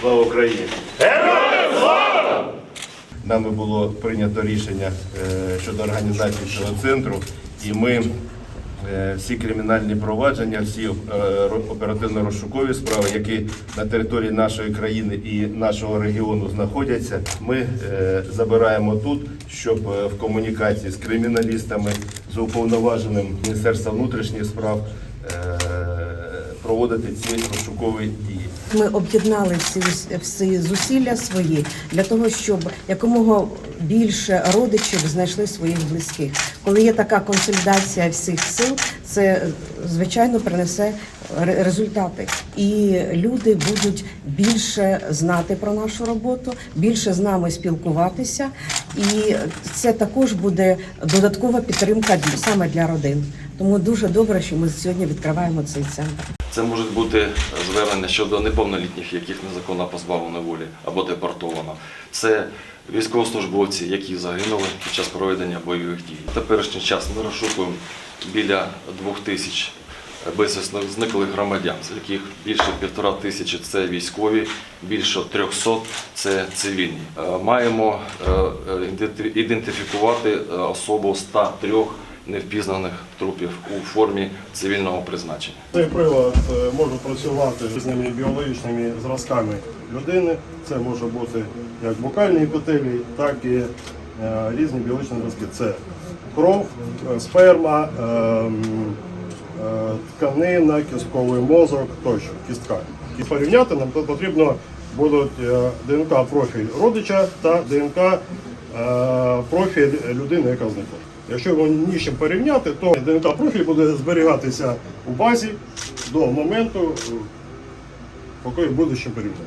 Слава Україні! Героям слава! Нами було прийнято рішення е, щодо організації цього центру, і ми е, всі кримінальні провадження, всі е, оперативно-розшукові справи, які на території нашої країни і нашого регіону знаходяться, ми забираємо тут, щоб в комунікації з криміналістами, з уповноваженим Міністерства внутрішніх справ проводити ці розшукові дії. Ми об'єднали всі, всі зусилля свої для того, щоб якомога більше родичів знайшли своїх близьких. Коли є така консолідація всіх сил, це звичайно принесе ре- результати. І люди будуть більше знати про нашу роботу, більше з нами спілкуватися, і це також буде додаткова підтримка саме для родин. Тому дуже добре, що ми сьогодні відкриваємо цей центр. Це можуть бути звернення щодо неповнолітніх, яких незаконно позбавлено волі або депортовано. Це військовослужбовці, які загинули під час проведення бойових дій. В теперішній час ми розшукуємо біля двох тисяч безвісно зниклих громадян, з яких більше півтора тисячі це військові, більше 300 це цивільні. Е, Маємо е, е, іденти- ідентифікувати особу 103 невпізнаних трупів у формі цивільного призначення. Цей прилад е, може працювати з різними біологічними зразками людини. Це може бути як букальні епітелії, так і е, різні біологічні зразки. Це кров, е, сперма, тканина, кістковий мозок тощо, кістка. І порівняти нам потрібно будуть ДНК профіль родича та ДНК профіль людини, яка зникла. Якщо його ні з чим порівняти, то ДНК профіль буде зберігатися у базі до моменту, е, поки буде з чим порівняти.